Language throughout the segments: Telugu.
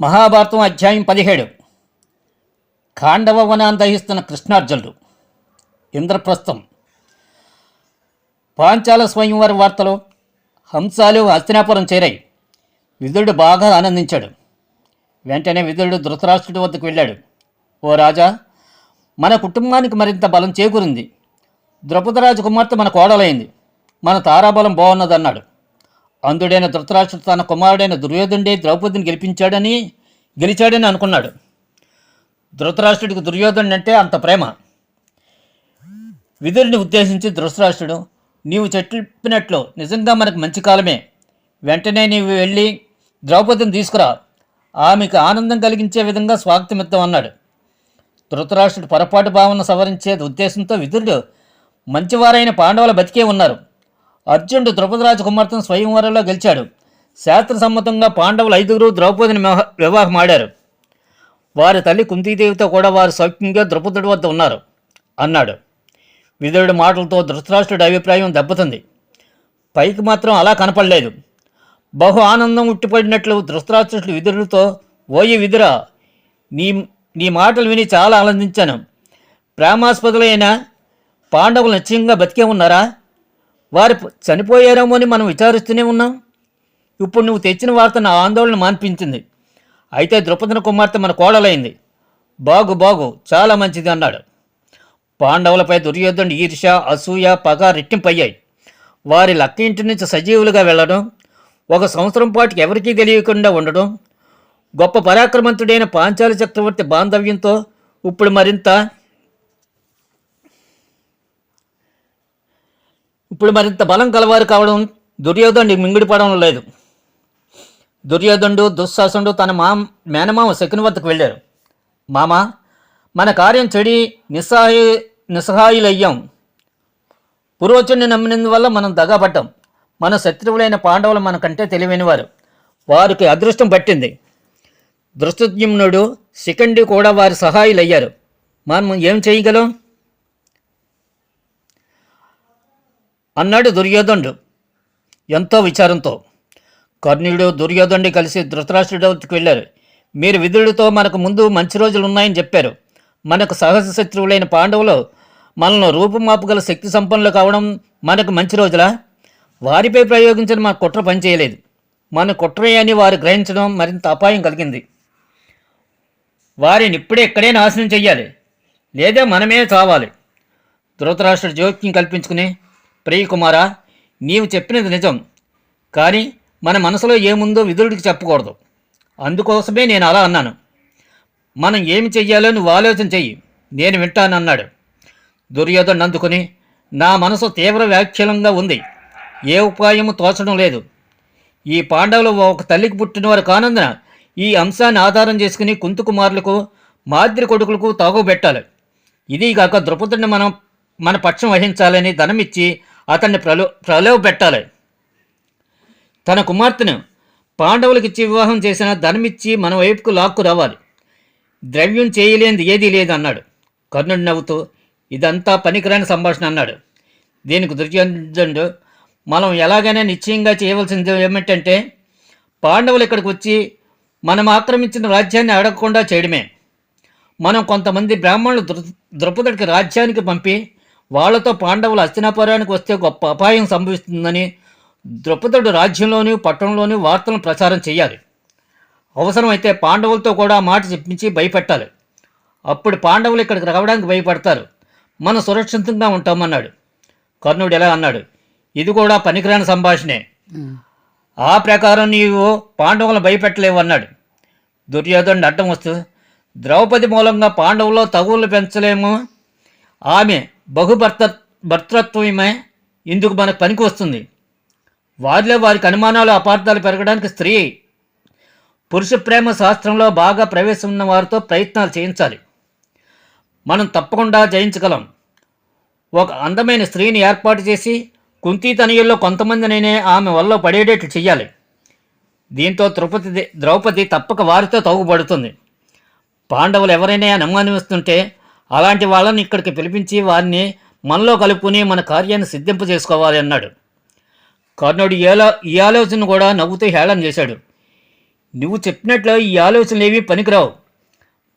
మహాభారతం అధ్యాయం పదిహేడు. ఖాండవ వనాన్ని దహిస్తున్న కృష్ణార్జునుడు ఇంద్రప్రస్థం. పాంచాల స్వయంవర వార్తలో హంసాలు హస్తినాపురం చేరాయి. విదురుడు బాగా ఆనందించాడు. వెంటనే విదురుడు ధృతరాష్ట్రుడి వద్దకు వెళ్ళాడు. ఓ రాజా మన కుటుంబానికి మరింత బలం చేకూరింది. ద్రౌపదరాజు కుమార్తె మన కోడలైంది. మన తారాబలం బాగున్నదన్నాడు. అందుడైన ధృతరాష్ట్రుడు తన కుమారుడైన దుర్యోధనుడే ద్రౌపదిని గెలిపించాడని గెలిచాడని అనుకున్నాడు. ధృతరాష్ట్రుడికి దుర్యోధనుడు అంటే అంత ప్రేమ. విదురుని ఉద్దేశించి ధృతరాష్ట్రుడు నీవు చెప్పినట్లు నిజంగా మనకు మంచి కాలమే. వెంటనే నీవు వెళ్ళి ద్రౌపదిని తీసుకురా. ఆమెకు ఆనందం కలిగించే విధంగా స్వాగతమిద్దాం అన్నాడు. ధృతరాష్ట్రుడు పొరపాటు భావన సవరించే ఉద్దేశంతో విదురుడు మంచివారైన పాండవుల బతికే ఉన్నారు. అర్జునుడు ద్రౌపదరాజు కుమార్తెను స్వయంవరంలో గెలిచాడు. శాస్త్రసమ్మతంగా పాండవులు ఐదుగురు ద్రౌపదిని వివాహం ఆడారు వారి తల్లి కుంతీదేవితో కూడా వారు సౌఖ్యంగా ద్రౌపదుడి వద్ద ఉన్నారు అన్నాడు. విదురుడి మాటలతో ధృతరాష్ట్రుడి అభిప్రాయం దెబ్బతింది. పైకి మాత్రం అలా కనపడలేదు. బహు ఆనందం ఉట్టిపడినట్లు ధృతరాష్ట్రుడు విధుడితో ఓయి విధురా నీ నీ మాటలు విని చాలా ఆనందించాను. ప్రేమాస్పదులైన పాండవులు నిశ్చయంగా బతికే ఉన్నారా? వారు చనిపోయారేమో అని మనం విచారిస్తూనే ఉన్నాం. ఇప్పుడు నువ్వు తెచ్చిన వార్త నా ఆందోళన మాన్పించింది. అయితే ద్రుపదన కుమార్తె మన కోడలైంది. బాగు బాగు చాలా మంచిది అన్నాడు. పాండవులపై దుర్యోధనుడు ఈర్ష అసూయ పగ రెట్టింపయ్యాయి. వారి లక్క ఇంటి నుంచి సజీవులుగా వెళ్ళడం ఒక సంవత్సరం పాటు ఎవరికీ తెలియకుండా ఉండడం గొప్ప పరాక్రమంతుడైన పాంచాల చక్రవర్తి బాంధవ్యంతో ఇప్పుడు మరింత ఇప్పుడు మరింత బలం కలవారు కావడం దుర్యోధనుడి మింగుడిపడడం లేదు. దుర్యోధనుడు దుశ్శాసనుడు తన మా మేనమామ శకుని వద్దకు వెళ్ళారు. మామ మన కార్యం చెడి నిస్సహాయ నిస్సహాయులయ్యాం. పూర్వచుని నమ్మినందువల్ల మనం దగాపడ్డాం మన శత్రువులైన పాండవులు మనకంటే తెలివైనవారు. వారికి అదృష్టం పట్టింది. దృష్టజ్ఞుమ్నుడు శిఖండి కూడా వారి సహాయులయ్యారు. మనం ఏం చేయగలం? అన్నాడు దుర్యోధనుడు. ఎంతో విచారంతో కర్ణుడు దుర్యోధనుడి కలిసి ధృతరాష్ట్రుడికి వెళ్ళారు. మీరు విధుడితో మనకు ముందు మంచి రోజులు ఉన్నాయని చెప్పారు. మనకు సహజ శత్రువులైన పాండవులు మనల్ని రూపుమాపగల శక్తి సంపన్నులు కావడం మనకు మంచి రోజులా? వారిపై ప్రయోగించిన మన కుట్ర పనిచేయలేదు మన కుట్ర అని వారు గ్రహించడం మరింత అపాయం కలిగింది. వారిని ఇప్పుడే ఇక్కడే నాశనం చెయ్యాలి. లేదా మనమే చావాలి. ధృతరాష్ట్రుడు జోక్యం కల్పించుకుని ప్రియకుమారా నీవు చెప్పినది నిజం. కానీ మన మనసులో ఏముందో విధుడికి చెప్పకూడదు. అందుకోసమే నేను అలా అన్నాను. మనం ఏమి చెయ్యాలో నువ్వు ఆలోచన చెయ్యి. నేను వింటానన్నాడు. దుర్యోధన్ అందుకుని నా మనసు తీవ్ర వ్యాఖ్యలంగా ఉంది. ఏ ఉపాయము తోచడం లేదు. ఈ పాండవులు ఒక తల్లికి పుట్టినవారు కానందున ఈ అంశాన్ని ఆధారం చేసుకుని కుంతుకుమారులకు మాద్రి కొడుకులకు తాగుబెట్టాలి. ఇది కాక మనం మన పక్షం వహించాలని ధనమిచ్చి అతన్ని ప్రలో ప్రలోభ పెట్టాలి. తన కుమార్తెను పాండవులకిచ్చి వివాహం చేసిన ధనమిచ్చి మన వైపుకు లాక్కు రావాలి. ద్రవ్యం చేయలేనిది ఏదీ లేదు అన్నాడు. కర్ణుడు నవ్వుతూ ఇదంతా పనికిరాని సంభాషణ అన్నాడు. దీనికి దుర్యోధనుడు మనం ఎలాగైనా నిశ్చయంగా చేయవలసింది ఏమిటంటే పాండవులు ఇక్కడికి వచ్చి మనం ఆక్రమించిన రాజ్యాన్ని అడగకుండా చేయడమే. మనం కొంతమంది బ్రాహ్మణులు దృ ద్రుపదుడికి రాజ్యానికి పంపి వాళ్ళతో పాండవులు అస్తినాపురానికి వస్తే గొప్ప అపాయం సంభవిస్తుందని ద్రుపదుడు రాజ్యంలోని పట్టణంలోని వార్తలను ప్రచారం చేయాలి. అవసరమైతే పాండవులతో కూడా మాట చెప్పించి భయపెట్టాలి. అప్పుడు పాండవులు ఇక్కడికి రావడానికి భయపడతారు. మనం సురక్షితంగా ఉంటామన్నాడు. కర్ణుడు ఎలా అన్నాడు? ఇది కూడా పనికిరాని సంభాషణే. ఆ ప్రకారం నీవు పాండవులను భయపెట్టలేవు అన్నాడు. దుర్యోధనుడు అడ్డం వస్తూ ద్రౌపది మూలంగా పాండవుల్లో తగువులు పెంచలేము. ఆమె బహుభర్త భర్తృత్వమే ఇందుకు మనకు పనికి వస్తుంది. వారిలో వారికి అనుమానాలు అపార్థాలు పెరగడానికి స్త్రీ పురుష ప్రేమ శాస్త్రంలో బాగా ప్రవేశం ఉన్న వారితో ప్రయత్నాలు చేయించాలి. మనం తప్పకుండా జయించగలం. ఒక అందమైన స్త్రీని ఏర్పాటు చేసి కుంతీ తనయుల్లో కొంతమందినైనా ఆమె వల్ల పడేటట్లు చెయ్యాలి. దీంతో ద్రౌపది ద్రౌపది తప్పక వారితో తగుపడుతుంది పాండవులు ఎవరైనా అనుమానిస్తుంటే అలాంటి వాళ్ళని ఇక్కడికి పిలిపించి వారిని మనలో కలుపుకుని మన కార్యాన్ని సిద్ధింప చేసుకోవాలి అన్నాడు. కర్ణుడు ఏలో ఈ ఆలోచన కూడా నవ్వుతూ హేళన చేశాడు. నువ్వు చెప్పినట్లు ఈ ఆలోచనలు ఏవి పనికిరావు.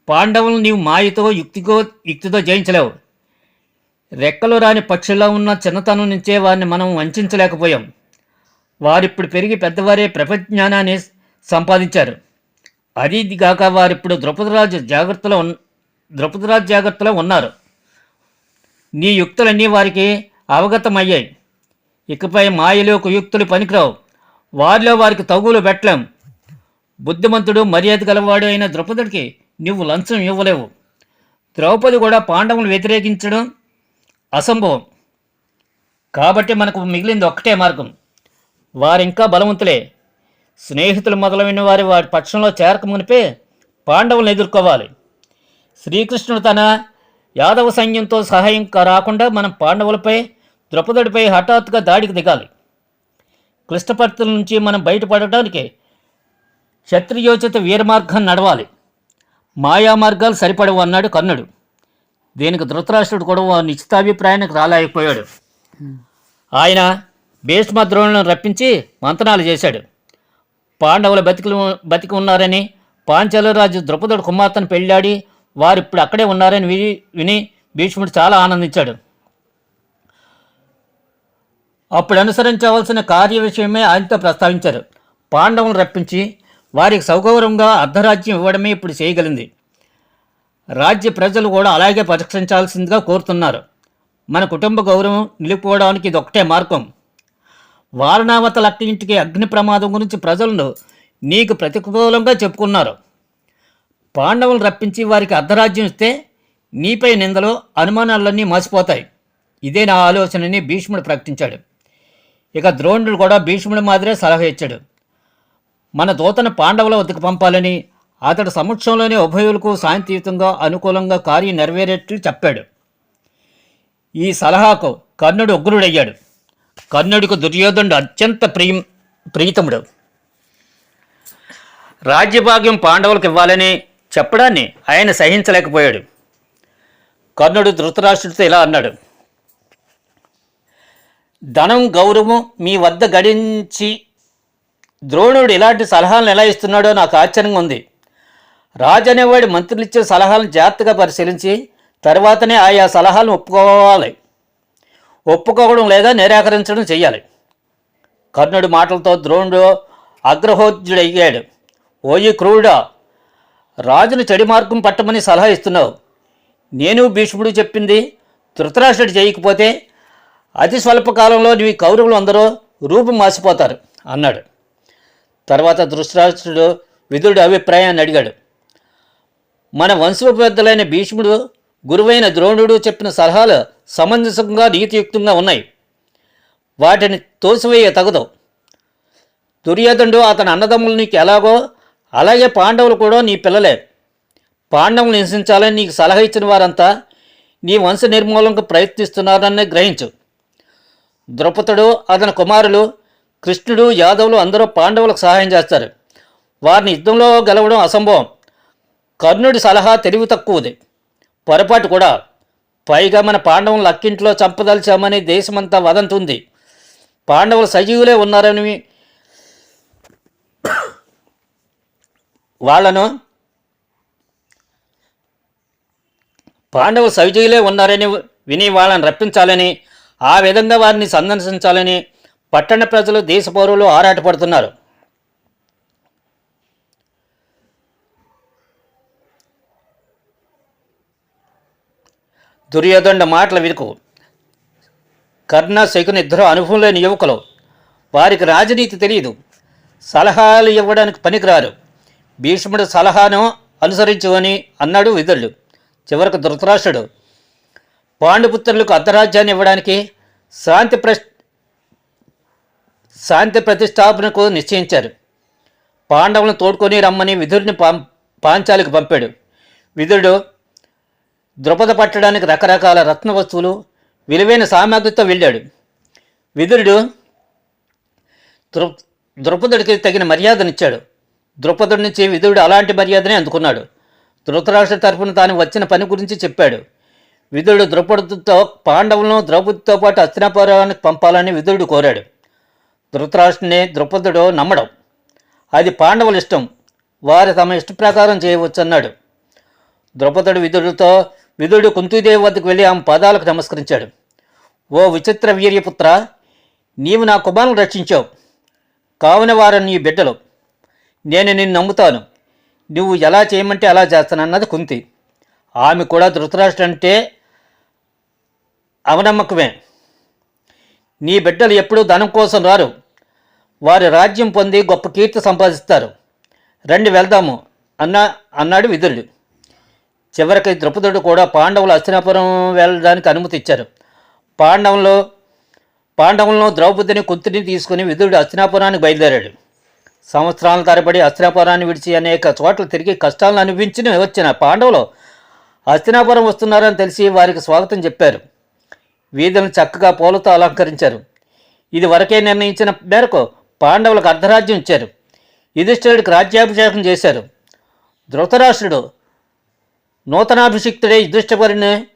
పాండవులు నీవు మాయతో యుక్తికో యుక్తితో జయించలేవు. రెక్కలు రాని పక్షుల్లో ఉన్న చిన్నతనం నుంచే వారిని మనం వంచలేకపోయాం. వారిప్పుడు పెరిగి పెద్దవారే ప్రపజ్ఞానాన్ని సంపాదించారు. అది కాక వారిప్పుడు ద్రౌపదిరాజు జాగ్రత్తలో ఉన్ ద్రౌపదిరాజ్ జాగ్రత్తలో ఉన్నారు. నీ యుక్తులన్నీ వారికి అవగతమయ్యాయి. ఇకపై మాయలు కుయుక్తులు పనికిరావు. వారిలో వారికి తగులు పెట్టలేం. బుద్ధిమంతుడు మర్యాద గలవాడు అయిన ద్రౌపదుడికి నువ్వు లంచం ఇవ్వలేవు. ద్రౌపది కూడా పాండవులు వ్యతిరేకించడం అసంభవం. కాబట్టి మనకు మిగిలింది ఒక్కటే మార్గం. వారింకా బలవంతులే. స్నేహితులు మొదలైన వారి వారి పక్షంలో చేరక మునిపే పాండవులను ఎదుర్కోవాలి. శ్రీకృష్ణుడు తన యాదవ సైన్యంతో సహాయం రాకుండా మనం పాండవులపై ద్రౌపదుడిపై హఠాత్తుగా దాడికి దిగాలి. క్లిష్ట పరిస్థితుల నుంచి మనం బయటపడటానికి క్షత్రియోచిత వీరమార్గం నడవాలి. మాయా మార్గాలు సరిపడవు అన్నాడు కర్ణుడు. దీనికి ధృతరాష్ట్రుడు కూడా నిశ్చితాభిప్రాయానికి రాలేకపోయాడు. ఆయన భీష్మ ద్రోణులను రప్పించి మంతనాలు చేశాడు. పాండవులు బతికి బతికి ఉన్నారని పాంచాలరాజు ద్రౌపదుడు కుమార్తెను పెళ్ళాడి వారు ఇప్పుడు అక్కడే ఉన్నారని విని విని భీష్ముడు చాలా ఆనందించాడు. అప్పుడు అనుసరించవలసిన కార్య విషయమే ఆయనతో ప్రస్తావించారు. పాండవులను రప్పించి వారికి సౌగౌరవంగా అర్ధరాజ్యం ఇవ్వడమే ఇప్పుడు చేయగలిగింది. రాజ్య ప్రజలు కూడా అలాగే పరిరక్షించాల్సిందిగా కోరుతున్నారు. మన కుటుంబ గౌరవం నిలిపోవడానికి ఇది ఒకటే మార్గం. వారణావతల ఇంటికి అగ్ని ప్రమాదం గురించి ప్రజలను నీకు ప్రతికూలంగా చెప్పుకున్నారు. పాండవులు రప్పించి వారికి అర్ధరాజ్యం ఇస్తే నీపై నిందలో అనుమానాలన్నీ మసిపోతాయి. ఇదే నా ఆలోచనని భీష్ముడు ప్రకటించాడు. ఇక ద్రోణుడు కూడా భీష్ముడి మాదిరే సలహా ఇచ్చాడు. మన దూతను పాండవుల వద్దకు పంపాలని అతడు సమక్షంలోనే ఉభయులకు శాంతియుతంగా అనుకూలంగా కార్యం నెరవేరేట్లు చెప్పాడు. ఈ సలహాకు కర్ణుడు ఉగ్రుడయ్యాడు. కర్ణుడికి దుర్యోధనుడు అత్యంత ప్రియం ప్రీతముడు. రాజ్యభాగ్యం పాండవులకు ఇవ్వాలని చెప్పడాన్ని ఆయన సహించలేకపోయాడు. కర్ణుడు ధృతరాష్ట్రుడితో ఇలా అన్నాడు ధనం గౌరవం మీ వద్ద గడించి ద్రోణుడు ఇలాంటి సలహాలను ఎలా ఇస్తున్నాడో నాకు ఆశ్చర్యంగా ఉంది. రాజు అనేవాడి మంత్రులు ఇచ్చే సలహాలను జాగ్రత్తగా పరిశీలించి తర్వాతనే ఆయా సలహాలను ఒప్పుకోవాలి. ఒప్పుకోవడం లేదా నిరాకరించడం చేయాలి కర్ణుడి మాటలతో ద్రోణుడు అగ్రహోద్యుడయ్యాడు. ఓయి క్రూరుడా రాజును చెడి మార్గం పట్టమని సలహా ఇస్తున్నావు. నేను భీష్ముడు చెప్పింది ధృతరాష్ట్రుడు చేయకపోతే అతి స్వల్పకాలంలో నీ కౌరవులు అందరూ రూపం మాసిపోతారు అన్నాడు. తర్వాత ధృతరాష్ట్రుడు విదురుడి అభిప్రాయాన్ని అడిగాడు. మన వంశపెద్దలైన భీష్ముడు గురువైన ద్రోణుడు చెప్పిన సలహాలు సమంజసంగా నీతియుక్తంగా ఉన్నాయి. వాటిని తోసివేయ తగదు దుర్యోధనుడు అతని అన్నదమ్ములు నీకు ఎలాగో అలాగే పాండవులు కూడా నీ పిల్లలే. పాండవులు హింసించాలని నీకు సలహా ఇచ్చిన వారంతా నీ వంశ నిర్మూలనకు ప్రయత్నిస్తున్నారని గ్రహించు. ద్రౌపదుడు అతని కుమారులు కృష్ణుడు యాదవులు అందరూ పాండవులకు సహాయం చేస్తారు. వారిని యుద్ధంలో గెలవడం అసంభవం. కర్ణుడి సలహా తెలివి తక్కువది. పొరపాటు కూడా. పైగా మన పాండవులను అక్కింట్లో చంపదలిచామని దేశమంతా వదంతుంది. పాండవులు సజీవులే ఉన్నారని వాళ్ళను పాండవులు సవిజయులే ఉన్నారని విని వాళ్ళని రప్పించాలని ఆ విధంగా వారిని సందర్శించాలని పట్టణ ప్రజలు దేశ పౌరులు ఆరాటపడుతున్నారు. దుర్యోధనుడి మాటల విరుకు కర్ణ శకుని ఇద్దరు అనుభవం లేని యువకులు వారికి రాజనీతి తెలియదు. సలహాలు ఇవ్వడానికి పనికిరారు. భీష్ముడు సలహాను అనుసరించుకొని అన్నాడు విధుడు చివరకు ధృతరాష్ట్రుడు పాండుపుత్రులకు అర్ధరాజ్యాన్ని ఇవ్వడానికి శాంతి ప్ర శాంతి ప్రతిష్టాపనకు నిశ్చయించారు. పాండవులను తోడుకొని రమ్మని విధుడిని పాం పాంచాలికి పంపాడు. విధుడు ద్రుపద పట్టడానికి రకరకాల రత్న వస్తువులు విలువైన సామాగ్రితో వెళ్ళాడు. విధుడు ద్రు ద్రుపదుడికి తగిన మర్యాదనిచ్చాడు. ద్రుపదుడి నుంచి విధుడు అలాంటి మర్యాదనే అందుకున్నాడు. ధృతరాష్ట్ర తరపున తాను వచ్చిన పని గురించి చెప్పాడు. విధుడు ద్రుపదుతో పాండవులను ద్రౌపదితో పాటు అస్తినాపురానికి పంపాలని విధుడు కోరాడు. ధృతరాష్ట్రుని ద్రుపదుడు నమ్మడం. అది పాండవుల ఇష్టం. వారు తమ ఇష్ట ప్రకారం చేయవచ్చన్నాడు. ద్రౌపదుడు విధుడితో విధుడు కుంతీదేవి వద్దకు వెళ్ళి ఆమె పాదాలకు నమస్కరించాడు. ఓ విచిత్ర వీర్యపుత్ర నీవు నా కుమారులను రక్షించావు. కావున వారు నీ బిడ్డలు. నేను నిన్ను నమ్ముతాను. నువ్వు ఎలా చేయమంటే అలా చేస్తానన్నది కుంతి. ఆమె కూడా ధృతరాష్ట్ర అంటే అవనమ్మకమే. నీ బిడ్డలు ఎప్పుడూ ధనం కోసం రారు. వారి రాజ్యం పొంది గొప్ప కీర్తి సంపాదిస్తారు. రండి వెళ్దాము అన్న అన్నాడు విదురుడు. చివరికి ద్రౌపదుడు కూడా పాండవులు అస్తినాపురం వెళ్ళడానికి అనుమతి ఇచ్చారు. పాండవులు పాండవులను ద్రౌపదిని కుంతిని తీసుకుని విదురుడు అస్తినాపురానికి బయలుదేరాడు. సంవత్సరాల తరబడి అస్తినాపురాన్ని విడిచి అనేక చోట్ల తిరిగి కష్టాలను అనుభవించి వచ్చిన పాండవులు హస్తినాపురం వస్తున్నారని తెలిసి వారికి స్వాగతం చెప్పారు. వీధులను చక్కగా పూలతో అలంకరించారు. ఇది వరకే నిర్ణయించిన మేరకు పాండవులకు అర్ధరాజ్యం ఇచ్చారు. యుధిష్ఠిరుడికి రాజ్యాభిషేకం చేశారు. ధృతరాష్ట్రుడు నూతనాభిషిక్తుడే యుధిష్ఠిరుని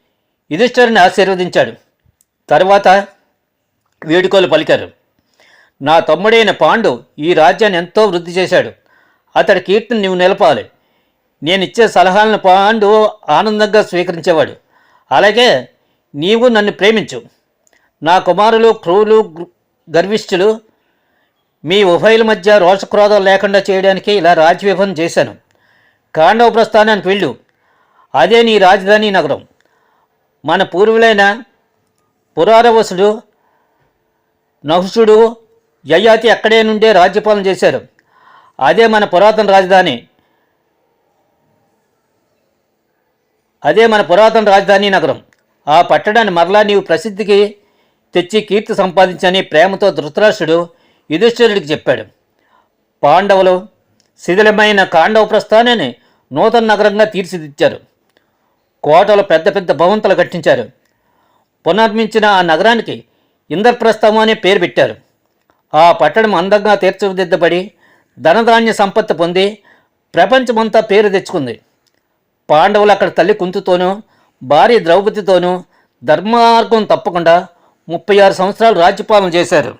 యుధిష్ఠిరుని ఆశీర్వదించాడు. తర్వాత వేడుకలు పలికారు. నా తమ్ముడైన పాండు ఈ రాజ్యాన్ని ఎంతో వృద్ధి చేశాడు. అతడి కీర్తిని నువ్వు నిలపాలి. నేను ఇచ్చే సలహాలను పాండు ఆనందంగా స్వీకరించేవాడు. అలాగే నీవు నన్ను ప్రేమించు. నా కుమారులు క్రూలు గర్విష్ఠులు మీ ఉభయుల మధ్య రోషక్రోధం లేకుండా చేయడానికి ఇలా రాజ్యవిభజన చేశాను. కాండవ ప్రస్థానానికి వెళ్ళు. అదే నీ రాజధాని నగరం. మన పూర్వులైన పురారవసుడు నహుషుడు యయాతి అక్కడే నుండే రాజ్యపాలన చేశారు. అదే మన పురాతన రాజధాని. అదే మన పురాతన రాజధాని నగరం. ఆ పట్టణాన్ని మరలా నీవు ప్రసిద్ధికి తెచ్చి కీర్తి సంపాదించని ప్రేమతో ధృతరాష్ట్రుడు యుధిష్ఠిరుడికి చెప్పాడు. పాండవులు శిథిలమైన కాండవ ప్రస్థానాన్ని నూతన నగరంగా తీర్చిదిద్దారు. కోటలు పెద్ద పెద్ద భవంతులు కట్టించారు. పునర్మించిన ఆ నగరానికి ఇంద్రప్రస్థము అనే పేరు పెట్టారు. ఆ పట్టణం అందంగా తీర్చిదిద్దబడి ధనధాన్య సంపత్తి పొంది ప్రపంచమంతా పేరు తెచ్చుకుంది. పాండవులు అక్కడ తల్లి కుంతుతోనూ భార్య ద్రౌపదితోనూ ధర్మార్గం తప్పకుండా ముప్పై ఆరు సంవత్సరాలు రాజ్యపాలన చేశారు.